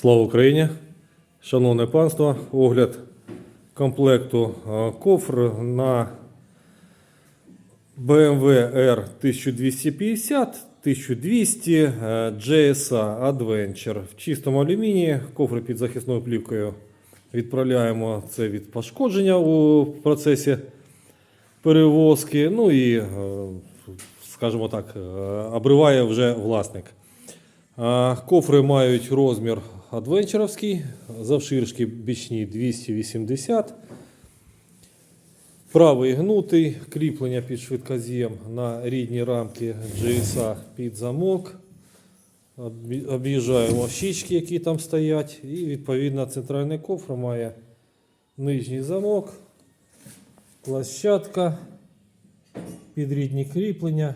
Слава Україні! Шановне панство, огляд комплекту е, кофр на BMW R 1250 1200 е, GSA Adventure в чистому алюмінії, кофри під захисною плівкою відправляємо це від пошкодження у процесі перевозки. Ну і, е, скажімо так, е, обриває вже власник. Кофри мають розмір адвенчеровський, завширшки бічні 280. Правий гнутий, кріплення під швидкоз'єм на рідні рамки GSA під замок. Об'їжджаємо щічки, які там стоять. І відповідно центральний кофр має нижній замок, площадка, підрідні кріплення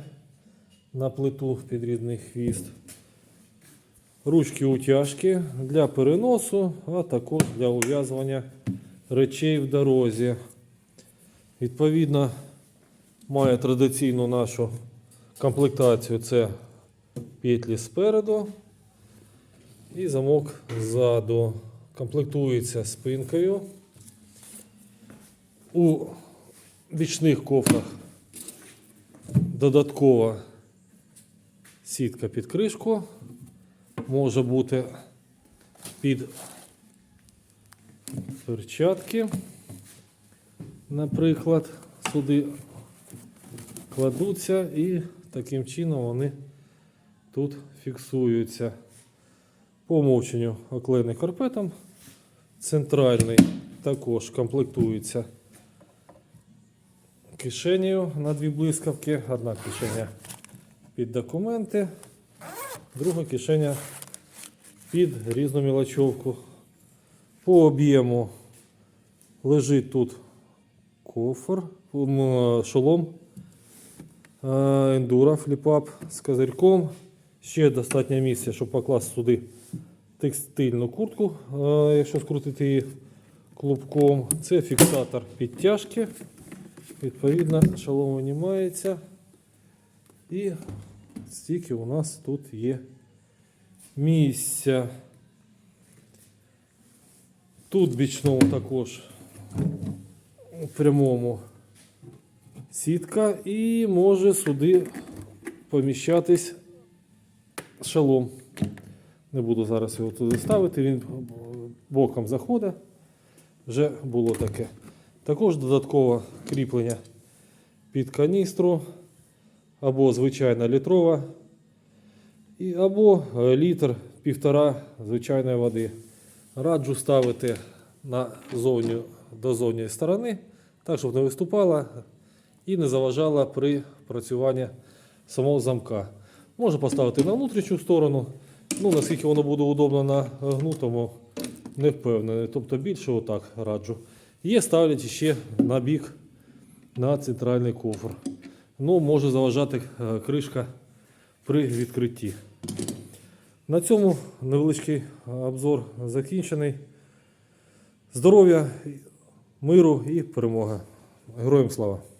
на плиту підрідний хвіст. Ручки утяжки для переносу, а також для ув'язування речей в дорозі. Відповідно, має традиційну нашу комплектацію це петлі спереду і замок ззаду. Комплектується спинкою. У бічних кофрах додаткова сітка під кришку може бути під перчатки. Наприклад, сюди кладуться і таким чином вони тут фіксуються. По умовченню оклеєний карпетом. Центральний також комплектується кишенею на дві блискавки. Одна кишеня під документи, друга кишеня під різну мілочовку. По об'єму лежить тут кофр, шолом е, ендура фліпап з козирьком. Ще достатньо місця, щоб покласти сюди текстильну куртку, е, якщо скрутити її клубком. Це фіксатор підтяжки. Відповідно, шолом винімається. І стільки у нас тут є місця. Тут бічному також у прямому сітка і може сюди поміщатись шалом. Не буду зараз його туди ставити, він боком заходить. Вже було таке. Також додаткове кріплення під каністру або звичайна літрова, і, або е, літр півтора звичайної води. Раджу ставити на зовню, до зовньої сторони, так, щоб не виступала і не заважала при працюванні самого замка. Можна поставити на внутрішню сторону. Ну, наскільки воно буде удобно на гнутому, не впевнений. Тобто більше отак раджу. Є ставлять ще на бік на центральний кофр. Ну, може заважати е, кришка при відкритті. На цьому невеличкий обзор закінчений. Здоров'я, миру і перемога. Героям слава!